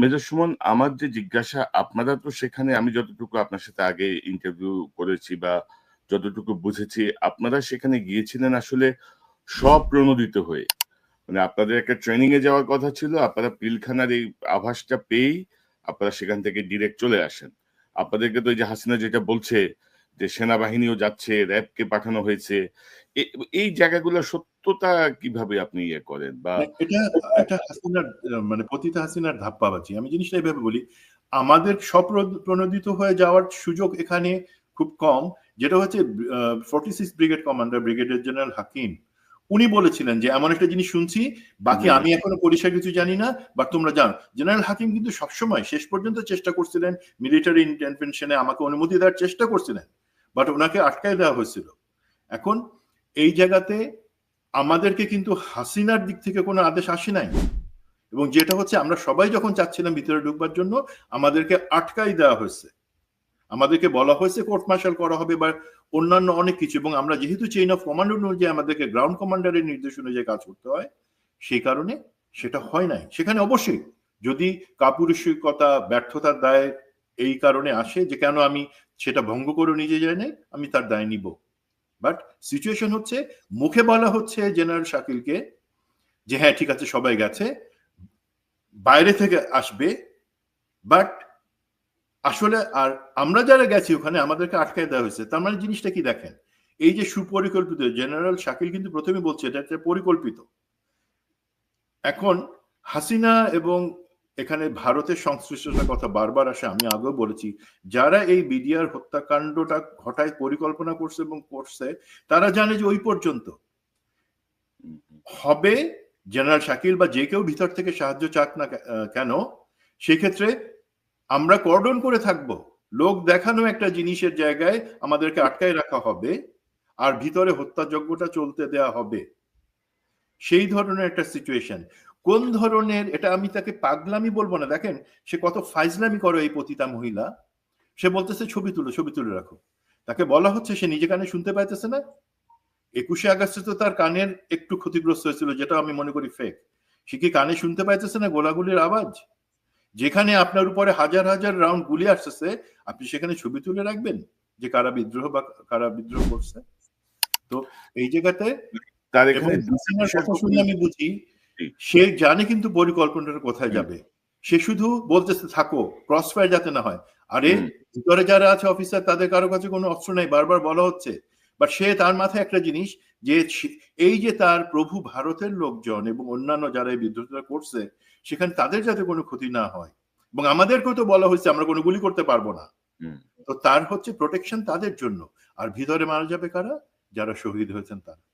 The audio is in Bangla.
মেজর সুমন, আমার যে জিজ্ঞাসা আপনারা তো সেখানে আমি যতটুকু আপনার সাথে আগে ইন্টারভিউ করেছি বা যতটুকু বুঝেছি, আপনারা সেখানে গিয়েছিলেন আসলে স্বপ্রণোদিত হয়ে। মানে আপনাদের একটা ট্রেনিং এ যাওয়ার কথা ছিল। আপনারা পিলখানার এই আভাসটা পেয়েই আপনারা সেখান থেকে ডিরেক্ট চলে আসেন। আপনাদেরকে তো এই যে হাসিনা যেটা বলছে যে সেনাবাহিনীও যাচ্ছে, র‍্যাবকে পাঠানো হয়েছে। এই জায়গাগুলোর সত্যতা কীভাবে আপনি ইয়ে করেন বা এটা এটা হাসিনার মানে পতিত হাসিনার ধাপ্পাবাজি। আমি জিনিসটা এভাবে বলি। আমাদের স্বপ্রদ প্রণোদিত হয়ে যাওয়ার সুযোগ এখানে খুব কম। যেটা হচ্ছে আ 46 brigade commander brigadier general Hakim. উনি বলেছিলেন যে, "এমন একটা জিনিস শুনছি, বাকি আমি এখনও পরিষ্কার কিছু জানি না, বা তোমরা জানো।" জেনারেল হাকিম কিন্তু সবসময় শেষ পর্যন্ত চেষ্টা করছিলেন মিলিটারি ইন্টারভেনশন আমাকে অনুমতি দেওয়ার চেষ্টা করছিলেন। বাট ওনাকে আটকায় দেওয়া হয়েছিল। এখন এই জায়গাতে আমাদেরকে কিন্তু হাসিনার দিক থেকে কোনো আদেশ আসে নাই। এবং যেটা হচ্ছে আমরা সবাই যখন চাচ্ছিলাম ভিতরে ঢুকবার জন্য আমাদেরকে আটকাই দেওয়া হয়েছে। আমাদেরকে বলা হয়েছে কোর্ট মার্শাল করা হবে বা অন্যান্য অনেক কিছু এবং আমরা যেহেতু চেইন অফ কমান্ড অনুযায়ী আমাদেরকে গ্রাউন্ড কমান্ডারের নির্দেশ অনুযায়ী কাজ করতে হয়, সেই কারণে সেটা হয় নাই। সেখানে অবশ্যই যদি কাপুরুষিকতা, ব্যর্থতার দায় এই কারণে আসে যে কেন আমি সেটা ভঙ্গ করে নিজে নাই, আমি তার দায় নিব। বাট সিচুয়েশন হচ্ছে মুখে বলা হচ্ছে জেনারেল শাকিলকে যে, "হ্যাঁ, ঠিক আছে সবাই গেছে।" বাইরে থেকে আসবে। বাট আসলে আর আমরা যারা গেছি ওখানে আমাদেরকে আটকায় দেওয়া হয়েছে। তার মানে জিনিসটা কি দেখেন? এই যে সুপরিকল্পিত জেনারেল শাকিল কিন্তু ১ম এই বলছে এটা পরিকল্পিত। এখন হাসিনা এবং এখানে ভারতের সংশ্লিষ্টতার কথা বারবার আসে। আমি আগেও বলেছি। যারা এই বিডিআর হত্যাকাণ্ডটা ঘটায় পরিকল্পনা করছে এবং করছে, তারা জানে যে ওই পর্যন্ত। হবে জেনারেল শাকিল বা যে কেউ ভিতর থেকে সাহায্য চাক না কেন, সেক্ষেত্রে আমরা কর্ডন করে থাকব। লোক দেখানো একটা জিনিসের জায়গায় আমাদেরকে আটকায় রাখা হবে। আর ভিতরে হত্যাযজ্ঞটা চলতে দেয়া হবে। সেই ধরনের একটা সিচুয়েশন। কোন ধরনের এটা আমি তাকে পাগলামি বলব না। দেখেন সে কত ফাইজলামি করে এই পতিতা মহিলা। সে বলতেছে, "ছবি তুলো, ছবি তুলে রাখো।" তাকে বলা হচ্ছে সে নিজে কানে শুনতে পাইতেছে না? ২১শে আগস্টে তো তার কানের একটু ক্ষতিগ্রস্ত হয়েছিল যেটা আমি মনে করি ফেক। সে কি কানে শুনতে পাইতেছে না গোলাগুলির আওয়াজ? যেখানে আপনার উপরে হাজার, হাজার রাউন্ড গুলি আসতেছে, আপনি সেখানে ছবি তুলে রাখবেন? যে কারা বিদ্রোহ বা কারা বিদ্রোহ করছে? তো এই জায়গাতে আমি বুঝি। সে জানে কিন্তু পরিকল্পনাটা কোথায় যাবে। সে শুধু বলতেছে, "থাকো, ক্রস ফায়ার যাতে না হয়।" আরে ভিতরে যারা আছে অফিসার তাদের কারও কাছে কোনো অস্ত্র নাই। বারবার বলা হচ্ছে। বাট সে তার মাথায় একটা জিনিস যে এই যে তার প্রভু ভারতের লোকজন এবং অন্যান্য যারা এই বিদ্রোহটা করছে, সেখানে তাদের যাতে কোনো ক্ষতি না হয়। এবং আমাদেরকেও তো বলা হয়েছে আমরা কোনো গুলি করতে পারব না। তো তার হচ্ছে প্রোটেকশন তাদের জন্য। আর ভিতরে মারা যাবে কারা? যারা শহীদ হয়েছেন তারা।